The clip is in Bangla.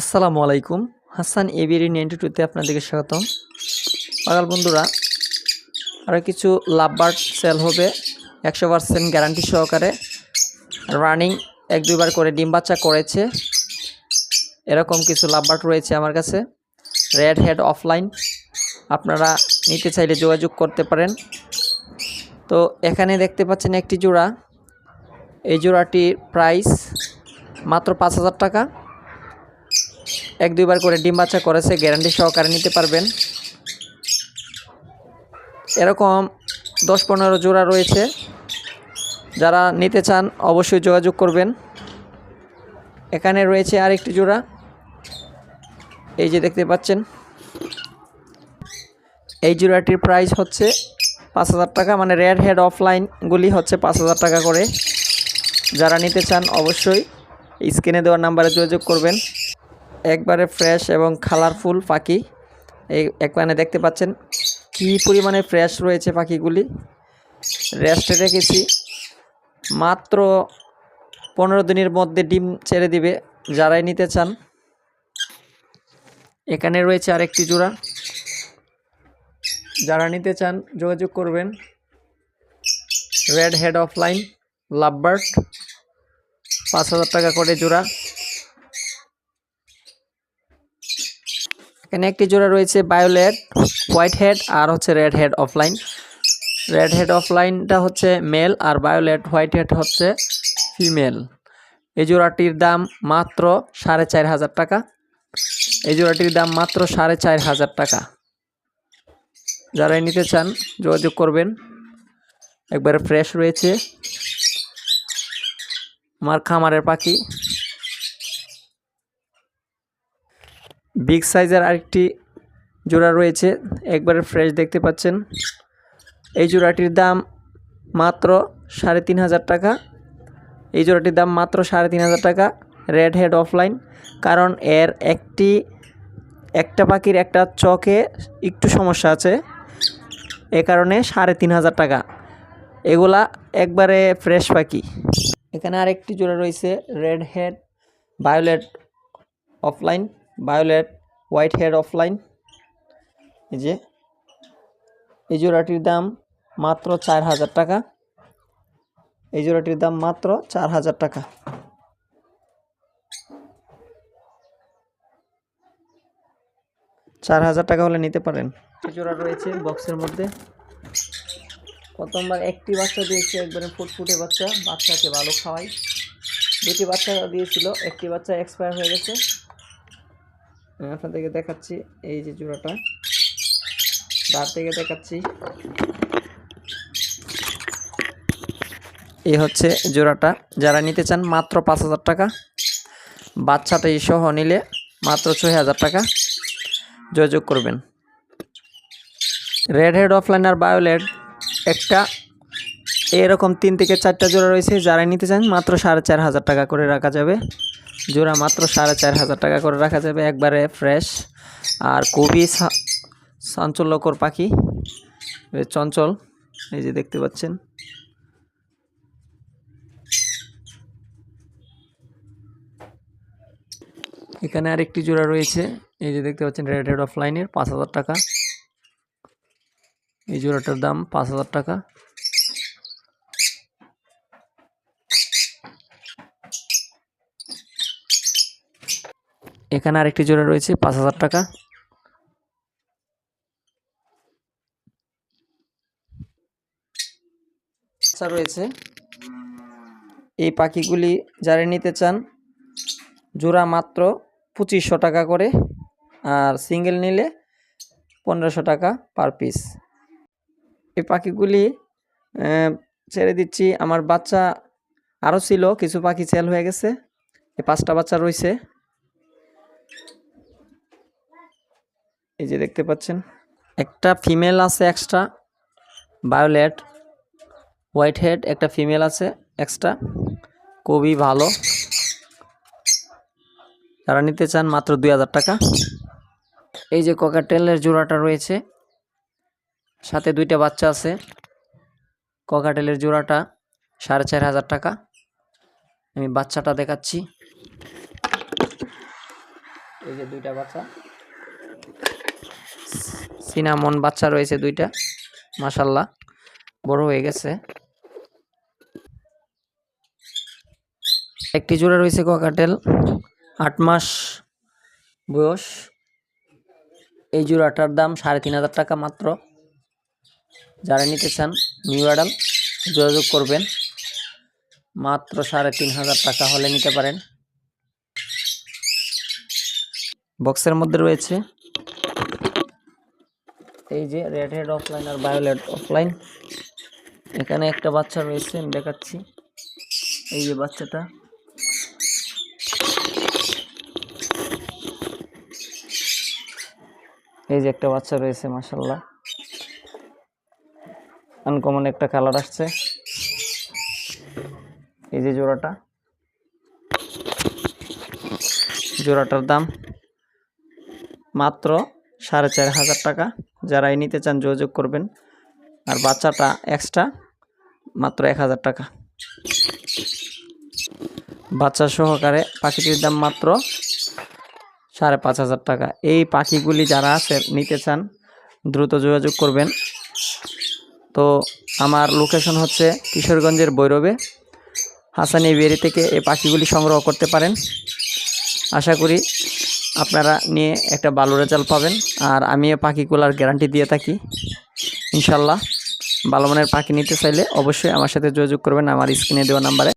আসসালামু আলাইকুম। হাসান এবিরি নাইনটি টুতে আপনাদেরকে স্বাগতম। পাগাল বন্ধুরা আরও কিছু লাভবার্ড সেল হবে, একশো পার্সেন্ট গ্যারান্টি সহকারে। রানিং এক দুইবার করে ডিম বাচ্চা করেছে। এরকম কিছু লাভবার্ড রয়েছে আমার কাছে। রেড হেড অফলাইন আপনারা নিতে চাইলে যোগাযোগ করতে পারেন। তো এখানে দেখতে পাচ্ছেন একটি জোড়া। এই জোড়াটির প্রাইস মাত্র পাঁচ হাজার টাকা। এক, দুইবার করে ডিম বাচ্চা করেছে গ্যারান্টি সহকারে নিতে পারবেন। এরকম দশ পনেরো জোড়া রয়েছে। যারা নিতে চান, অবশ্যই যোগাযোগ করবেন। এখানে রয়েছে আরেকটি জোড়া। এই যে দেখতে পাচ্ছেন। এই জোড়াটির প্রাইস হচ্ছে পাঁচ হাজার টাকা মানে রেড হেড অফলাইনগুলি হচ্ছে পাঁচ হাজার টাকা করে। যারা নিতে চান, অবশ্যই স্ক্রিনে দেওয়ার নাম্বারে যোগাযোগ করবেন। একবারে ফ্রেশ এবং কালারফুল পাখি। এই একবারে দেখতে পাচ্ছেন কি পরিমাণে ফ্রেশ রয়েছে পাখিগুলি। রেস্টে রেখেছি মাত্র পনেরো দিনের মধ্যে ডিম ছেড়ে দিবে, যারাই নিতে চান। এখানে রয়েছে আরেকটি জোড়া। যারা নিতে চান, যোগাযোগ করবেন। রেড হেড অফলাইন লাভবার্ড পাঁচ হাজার টাকা করে জোড়া। এখানে একটি জোড়া রয়েছে বায়োলেট হোয়াইট হেড আর হচ্ছে red head offline red head অফলাইনটা হচ্ছে মেল আর বায়োলেট হোয়াইট হেড হচ্ছে ফিমেল এই জোড়াটির দাম মাত্র সাড়ে চার হাজার টাকা। এই জোড়াটির দাম মাত্র সাড়ে চার হাজার টাকা। যারাই নিতে চান, যোগাযোগ করবেন। একবারে ফ্রেশ রয়েছে। আমার খামারের পাখি। বিগ সাইজের আরেকটি জোড়া রয়েছে। একবারে ফ্রেশ দেখতে পাচ্ছেন। এই জোড়াটির দাম মাত্র সাড়ে তিন হাজার টাকা। এই জোড়াটির দাম মাত্র সাড়ে তিন হাজার টাকা রেড হেড অফলাইন কারণ এর একটি, একটা পাখির একটা চকে একটু সমস্যা আছে। এ কারণে সাড়ে তিন হাজার টাকা। এগুলা একবারে ফ্রেশ পাখি। এখানে আরেকটি জোড়া রয়েছে red head violet offline violet white head offline এই যে, এই জোড়াটির দাম মাত্র চার হাজার টাকা। এই জোড়াটির দাম মাত্র চার হাজার টাকা। চার হাজার টাকা হলে নিতে পারেন। জোড়া রয়েছে বক্সের মধ্যে। প্রথমবার একটি বাচ্চা দিয়েছে, একবারে ফুটফুটে বাচ্চা। বাচ্চাকে ভালো খাওয়াই। দুটি বাচ্চা দিয়েছিল, একটি বাচ্চা এক্সপায়ার হয়ে গেছে। আমি আপনাদেরকে দেখাচ্ছি এই যে জোড়াটা। দাঁড় থেকে দেখাচ্ছি। এই হচ্ছে জোড়াটা। যারা নিতে চান মাত্র পাঁচ হাজার টাকা। বাচ্চাটা সহ নিলে মাত্র ছয় হাজার টাকা। যোগাযোগ করবেন। রেড হেড অফলাইন আর বায়োলেট একটা। এরকম তিন থেকে চারটা জোড়া রয়েছে। যারা নিতে চান মাত্র সাড়ে চার হাজার টাকা করে রাখা যাবে। জোড়া মাত্র সাড়ে চার হাজার টাকা করে রাখা যাবে, একবারে ফ্রেশ আর খুবই চাঞ্চল্যকর পাখি চঞ্চল, এই যে দেখতে পাচ্ছেন। এখানে আরেকটি জোড়া রয়েছে, এই যে দেখতে পাচ্ছেন রেড হেড অফলাইনের পাঁচ হাজার টাকা। এই জোড়াটার দাম পাঁচ হাজার টাকা। এখানে আরেকটি জোড়া রয়েছে, পাঁচ হাজার টাকা। রয়েছে। এই পাখিগুলি যারা নিতে চান, জোড়া মাত্র পঁচিশশো টাকা করে, আর সিঙ্গেল নিলে পনেরোশো টাকা পার পিস। এই পাখিগুলি ছেড়ে দিচ্ছি। আমার বাচ্চা আরও ছিল, কিছু পাখি সেল হয়ে গেছে। এই পাঁচটা বাচ্চা রয়েছে। এই যে দেখতে পাচ্ছেন। একটা ফিমেল আছে এক্সট্রা বায়োলেট হোয়াইট হেড একটা ফিমেল আছে এক্সট্রা, খুবই ভালো। যারা নিতে চান মাত্র দুই হাজার টাকা। এই যে ককাটেলের জোড়াটা রয়েছে, সাথে দুইটা বাচ্চা আছে। ককাটেলের জোড়াটা সাড়ে চার হাজার টাকা। আমি বাচ্চাটা দেখাচ্ছি। এই যে দুইটা বাচ্চা। সিনামন বাচ্চা রয়েছে দুইটা মাশাল্লাহ বড় হয়ে গেছে। একটি জোড়া রয়েছে ককাটেল, আট মাস বয়স। এই জোড়াটার দাম সাড়ে তিন হাজার টাকা মাত্র। যারা নিতে চান, নিউ অ্যাডাল, যোগাযোগ করবেন। মাত্র সাড়ে তিন হাজার টাকা হলে নিতে পারেন। বক্সের মধ্যে রয়েছে এই যে রেড হেড অফলাইন আর বায়োলেট অফলাইন এখানে একটা বাচ্চা রয়েছে, আমি দেখাচ্ছি। এই যে বাচ্চাটা। এই যে একটা বাচ্চা রয়েছে মাসাল্লাহ আনকমন একটা কালার আসছে। এই যে জোড়াটা। জোড়াটার দাম মাত্র সাড়ে চার হাজার টাকা যারা এই নিতে চান যোগাযোগ করবেন। আর বাচ্চাটা এক্সট্রা মাত্র এক হাজার টাকা। বাচ্চা সহকারে পাখিটির দাম মাত্র সাড়ে পাঁচ হাজার টাকা। এই পাখিগুলি যারা আছে, নিতে চান, দ্রুত যোগাযোগ করবেন। তো আমার লোকেশন হচ্ছে কিশোরগঞ্জের বৈরবে হাসানি বেরি থেকে এই পাখিগুলি সংগ্রহ করতে পারেন। আশা করি আপনারা নিয়ে একটা ভালো রেজাল্ট পাবেন। আর আমিও পাখিগুলার গ্যারান্টি দিয়ে থাকি। ইনশাল্লাহ ভালো মানের পাখি নিতে চাইলে অবশ্যই আমার সাথে যোগাযোগ করবেন আমার স্ক্রিনে দেওয়া নাম্বারে।